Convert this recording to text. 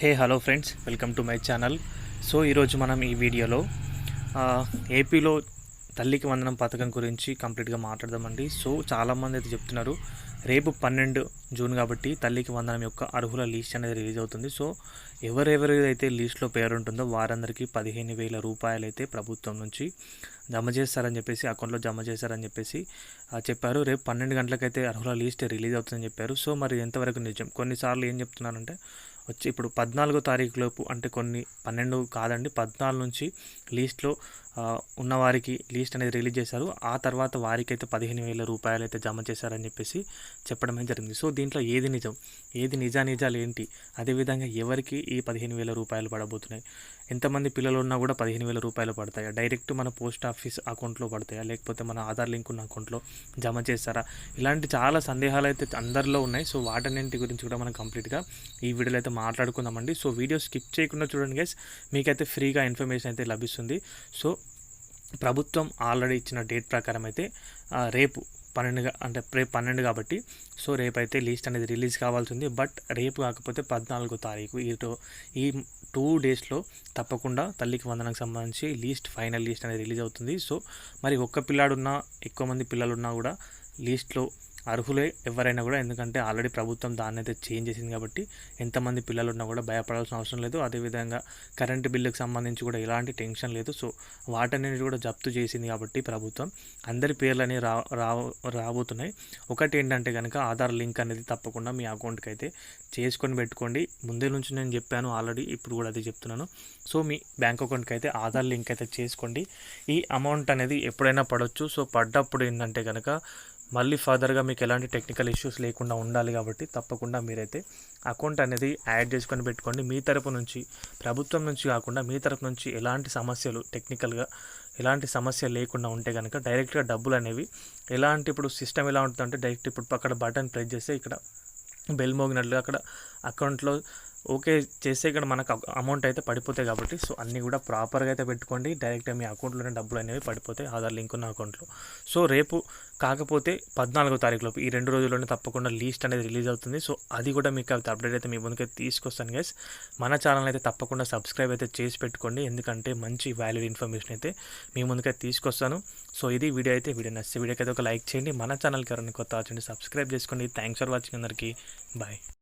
Hey hello friends welcome to my channel so ఈరోజు మనం ఈ వీడియోలో ఏపీలో తల్లికి వందనం పథకం గురించి కంప్లీట్గా మాట్లాడదామండి. సో చాలామంది అయితే చెప్తున్నారు రేపు పన్నెండు జూన్ కాబట్టి తల్లికి వందనం యొక్క అర్హుల లిస్ట్ అనేది రిలీజ్ అవుతుంది. సో ఎవరెవరైతే లిస్ట్లో పేరు ఉంటుందో వారందరికీ పదిహేను వేల రూపాయలు అయితే ప్రభుత్వం నుంచి జమ చేస్తారని చెప్పేసి అకౌంట్లో జమ చేస్తారని చెప్పేసి చెప్పారు. రేపు పన్నెండు గంటలకైతే అర్హుల లిస్ట్ రిలీజ్ అవుతుందని చెప్పారు. సో మరి ఎంతవరకు నిజం? కొన్నిసార్లు ఏం చెప్తున్నారంటే వచ్చి ఇప్పుడు పద్నాలుగో తారీఖు లోపు అంటే కొన్ని పన్నెండు కాదండి పద్నాలుగు నుంచి లీస్ట్లో ఉన్నవారికి లీస్ట్ అనేది రిలీజ్ చేశారు. ఆ తర్వాత వారికి అయితే పదిహేను వేల రూపాయలు అయితే జమ చేశారని చెప్పేసి చెప్పడం జరిగింది. సో దీంట్లో ఏది నిజం? ఏది నిజా నిజాలు ఏంటి? అదేవిధంగా ఎవరికి ఈ పదిహేను వేల రూపాయలు పడబోతున్నాయి? ఎంతమంది పిల్లలు ఉన్నా కూడా పదిహేను వేల రూపాయలు పడతాయా? డైరెక్ట్ మన పోస్ట్ ఆఫీస్ అకౌంట్లో పడతాయా? లేకపోతే మన ఆధార్ లింక్ ఉన్న అకౌంట్లో జమ చేస్తారా? ఇలాంటి చాలా సందేహాలు అయితే అందరిలో ఉన్నాయి. సో వాటన్నింటి గురించి కూడా మనం కంప్లీట్గా ఈ వీడియోలో అయితే మాట్లాడుకుందామండి. సో వీడియో స్కిప్ చేయకుండా చూడండి గైస్. మీకైతే ఫ్రీగా ఇన్ఫర్మేషన్ అయితే లభిస్తుంది. సో ప్రభుత్వం ఆల్రెడీ ఇచ్చిన డేట్ ప్రకారం అయితే రేపు పన్నెండుగా అంటే రేపు పన్నెండు కాబట్టి సో రేపు అయితే లిస్ట్ అనేది రిలీజ్ కావాల్సి ఉంది. బట్ రేపు కాకపోతే పద్నాలుగో తారీఖు ఈ టూ- ఈ టూ డేస్లో తప్పకుండా తల్లికి వందనకు సంబంధించి లీస్ట్ ఫైనల్ లిస్ట్ అనేది రిలీజ్ అవుతుంది. సో మరి ఒక్క పిల్లాడున్నా ఎక్కువ మంది పిల్లలు ఉన్నా కూడా లీస్ట్లో అర్హులే ఎవరైనా కూడా. ఎందుకంటే ఆల్రెడీ ప్రభుత్వం దాన్ని అయితే చేంజ్ చేసింది కాబట్టి ఎంతమంది పిల్లలు ఉన్నా కూడా భయపడాల్సిన అవసరం లేదు. అదేవిధంగా కరెంటు బిల్లుకు సంబంధించి కూడా ఎలాంటి టెన్షన్ లేదు. సో వాటన్నిటి కూడా జప్తు చేసింది కాబట్టి ప్రభుత్వం. అందరి పేర్లని రా రా రాబోతున్నాయి. ఒకటి ఏంటంటే కనుక ఆధార్ లింక్ అనేది తప్పకుండా మీ అకౌంట్కి అయితే చేసుకొని పెట్టుకోండి. ముందే నుంచి నేను చెప్పాను ఆల్రెడీ ఇప్పుడు కూడా అదే చెప్తున్నాను. సో మీ బ్యాంక్ అకౌంట్కి అయితే ఆధార్ లింక్ అయితే చేసుకోండి. ఈ అమౌంట్ అనేది ఎప్పుడైనా పడవచ్చు సో పడ్డప్పుడు ఏంటంటే కనుక మళ్ళీ ఫర్దర్గా మీకు ఎలాంటి టెక్నికల్ ఇష్యూస్ లేకుండా ఉండాలి కాబట్టి తప్పకుండా మీరైతే అకౌంట్ అనేది యాడ్ చేసుకొని పెట్టుకోండి. మీ తరపు నుంచి ప్రభుత్వం నుంచి కాకుండా మీ తరపు నుంచి ఎలాంటి సమస్యలు టెక్నికల్గా ఎలాంటి సమస్య లేకుండా ఉంటే కనుక డైరెక్ట్గా డబ్బులు అనేవి ఎలాంటి ఇప్పుడు సిస్టమ్ ఎలా ఉంటుందంటే డైరెక్ట్ ఇప్పుడు అక్కడ బటన్ ప్రెస్ చేస్తే ఇక్కడ బెల్ మోగినట్లుగా అక్కడ అకౌంట్లో ఓకే చేస్తే ఇక్కడ మనకు అమౌంట్ అయితే పడిపోతాయి కాబట్టి సో అన్నీ కూడా ప్రాపర్గా అయితే పెట్టుకోండి. డైరెక్ట్గా మీ అకౌంట్లోనే డబ్బులు అనేవి పడిపోతాయి ఆధార్ లింక్ ఉన్న అకౌంట్లో సో రేపు కాకపోతే పద్నాలుగో తారీఖులోపు ఈ రెండు రోజుల్లోనే తప్పకుండా లీస్ట్ అనేది రిలీజ్ అవుతుంది. సో అది కూడా మీకు అయితే అప్డేట్ అయితే మీ ముందుకైతే తీసుకొస్తాను గైస్ మన ఛానల్ అయితే తప్పకుండా సబ్స్క్రైబ్ అయితే చేసి పెట్టుకోండి. ఎందుకంటే మంచి వాల్యూడ్ ఇన్ఫర్మేషన్ అయితే మీ ముందుకైతే తీసుకొస్తాను. సో ఇది వీడియో అయితే వీడియో నచ్చితే వీడియోకి అయితే ఒక లైక్ చేయండి. మన ఛానల్కి ఎవరైనా కొత్త వచ్చండి సబ్స్క్రైబ్ చేసుకోండి. థ్యాంక్స్ ఫర్ వాచింగ్ అందరికీ. బాయ్